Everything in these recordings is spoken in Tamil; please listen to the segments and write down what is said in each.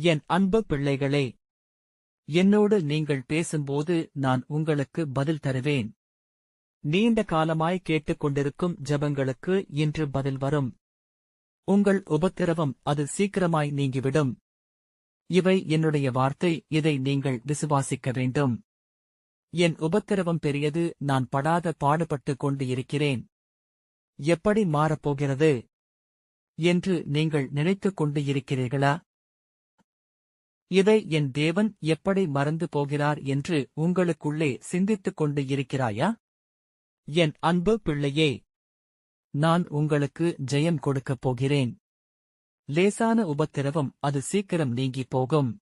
என் அன்பு பிள்ளைகளே என்னோடு நீங்கள் பேசும்போது நான் உங்களுக்கு பதில் தருவேன். நீண்ட காலமாய் கேட்டுக்கொண்டிருக்கும் ஜெபங்களுக்கு இன்று பதில் வரும். உங்கள் உபத்திரவம் அது சீக்கிரமாய் நீங்கிவிடும். இவை என்னுடைய வார்த்தை இதை நீங்கள் விசுவாசிக்க வேண்டும். என் உபத்திரவம் பெரியது நான் படாத பாடுபட்டுக் கொண்டு இருக்கிறேன் எப்படி மாறப்போகிறது? என்று நீங்கள் நினைத்துக் கொண்டு இருக்கிறீர்களா இதை என் தேவன் எப்படி மறந்து போகிறார் என்று உங்களுக்குள்ளே சிந்தித்துக் கொண்டு இருக்கிறாயா? என் அன்பு பிள்ளையே நான் உங்களுக்கு ஜெயம் கொடுக்கப் போகிறேன். லேசான உபத்திரவம் அது சீக்கிரம் நீங்கிப் போகும்.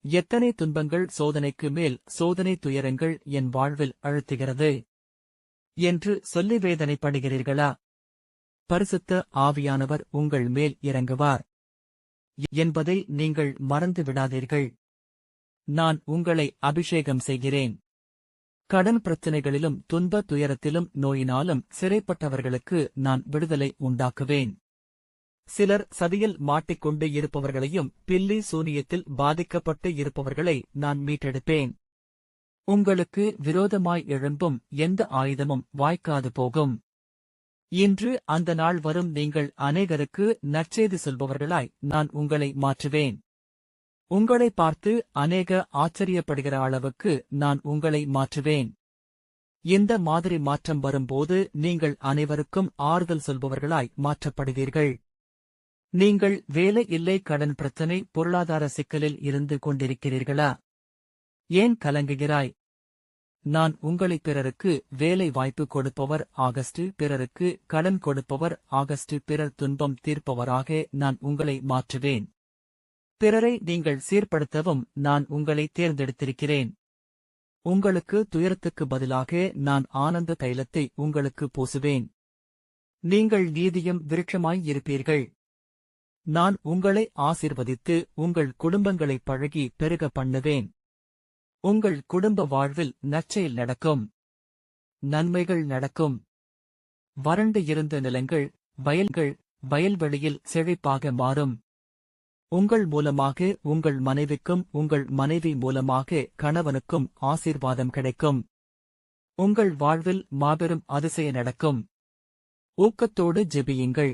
எத்தனை துன்பங்கள் சோதனைக்கு மேல் சோதனை துயரங்கள் என் வாழ்வில் அழுத்துகிறது. என்று சொல்லி வேதனைப்படுகிறீர்களா? பரிசுத்த ஆவியானவர் உங்கள் மேல் இறங்குவார். என்பதை நீங்கள் மறந்து விடாதீர்கள் நான் உங்களை அபிஷேகம் செய்கிறேன். கடன் பிரச்சனைகளிலும் துன்ப துயரத்திலும் நோயினாலும் சிறைப்பட்டவர்களுக்கு நான் விடுதலை உண்டாக்குவேன். சிலர் சதியில் மாட்டிக்கொண்டு இருப்பவர்களையும் பில்லி சூனியத்தில் பாதிக்கப்பட்டு இருப்பவர்களை நான் மீட்டெடுப்பேன். உங்களுக்கு விரோதமாய் எழும்பும் எந்த ஆயுதமும் வாய்க்காது போகும். இன்று அந்த நாள் வரும் நீங்கள் அநேகருக்கு நற்செய்தி சொல்பவர்களாய் நான் உங்களை மாற்றுவேன். உங்களை பார்த்து அநேக ஆச்சரியப்படுகிற அளவுக்கு நான் உங்களை மாற்றுவேன். இந்த மாதிரி மாற்றம் வரும்போது நீங்கள் அனைவருக்கும் ஆறுதல் சொல்பவர்களாய் மாற்றப்படுவீர்கள். நீங்கள் வேலை இல்லை கடன் பிரச்சனை பொருளாதார சிக்கலில் இருந்து கொண்டிருக்கிறீர்களா? ஏன் கலங்குகிறாய்? நான் உங்களை பிறருக்கு வேலை வாய்ப்பு கொடுப்பவர் ஆகஸ்ட் பிறருக்கு கடன் கொடுப்பவர் ஆகஸ்ட் பிறர் துன்பம் தீர்ப்பவராக நான் உங்களை மாற்றுவேன். பிறரை நீங்கள் சீர்படுத்தவும் நான் உங்களை தேர்ந்தெடுத்திருக்கிறேன். உங்களுக்கு துயரத்துக்கு பதிலாக நான் ஆனந்த தைலத்தை உங்களுக்கு பூசுவேன். நீங்கள் நீதியும் விருட்சமாய் இருப்பீர்கள். நான் உங்களை ஆசிர்வதித்து உங்கள் குடும்பங்களை பழகி பெருக பண்ணுவேன். உங்கள் குடும்ப வாழ்வில் நற்செயல் நடக்கும். நன்மைகள் நடக்கும். வறண்டு இருந்த நிலங்கள் வயல்கள் வயல்வெளியில் செழிப்பாக மாறும். உங்கள் மூலமாக உங்கள் மனைவிக்கும் உங்கள் மனைவி மூலமாக கணவனுக்கும் ஆசீர்வாதம் கிடைக்கும். உங்கள் வாழ்வில் மாபெரும் அதிசய நடக்கும். ஊக்கத்தோடு ஜெபியுங்கள்.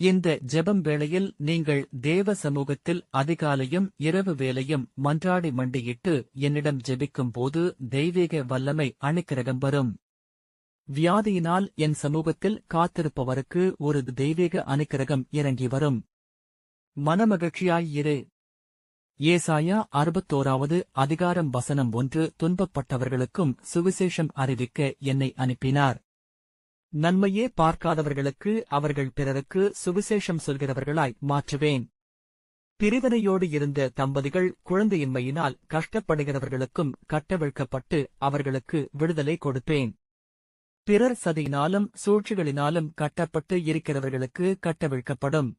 இந்த ஜெபம் வேளையில் நீங்கள் தேவ சமூகத்தில் அதிகாலையும் இரவு வேளையும் மன்றாடி மண்டியிட்டு என்னிடம் ஜெபிக்கும் போது தெய்வீக வல்லமை அணுக்கிரகம் வரும். வியாதியினால் என் சமூகத்தில் காத்திருப்பவருக்கு ஒரு தெய்வீக அணுக்கிரகம் இறங்கி வரும். மனமகிழ்ச்சியாய் இரு. ஏசாயா அறுபத்தோராவது அதிகாரம் வசனம் ஒன்று. துன்பப்பட்டவர்களுக்கும் சுவிசேஷம் அறிவிக்க என்னை அனுப்பினார். நன்மையே பார்க்காதவர்களுக்கு அவர்கள் பிறருக்கு சுவிசேஷம் சொல்கிறவர்களாய் மாற்றுவேன். பிரிவினையோடு இருந்த தம்பதிகள் குழந்தையின்மையினால் கஷ்டப்படுகிறவர்களுக்கும் கட்டவிழ்க்கப்பட்டு அவர்களுக்கு விடுதலை கொடுப்பேன். பிறர் சதியினாலும் சூழ்ச்சிகளினாலும் கட்டப்பட்டு இருக்கிறவர்களுக்கு கட்டவிழ்க்கப்படும்.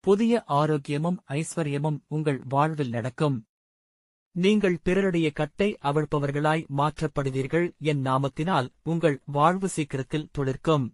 புதிய ஆரோக்கியமும் ஐஸ்வர்யமும் உங்கள் வாழ்வில் நடக்கும். நீங்கள் பிறருடைய கட்டை அவிழ்ப்பவர்களாய் மாற்றப்படுவீர்கள். என் நாமத்தினால் உங்கள் வாழ்வு சீக்கிரத்தில் தொழிற்கும்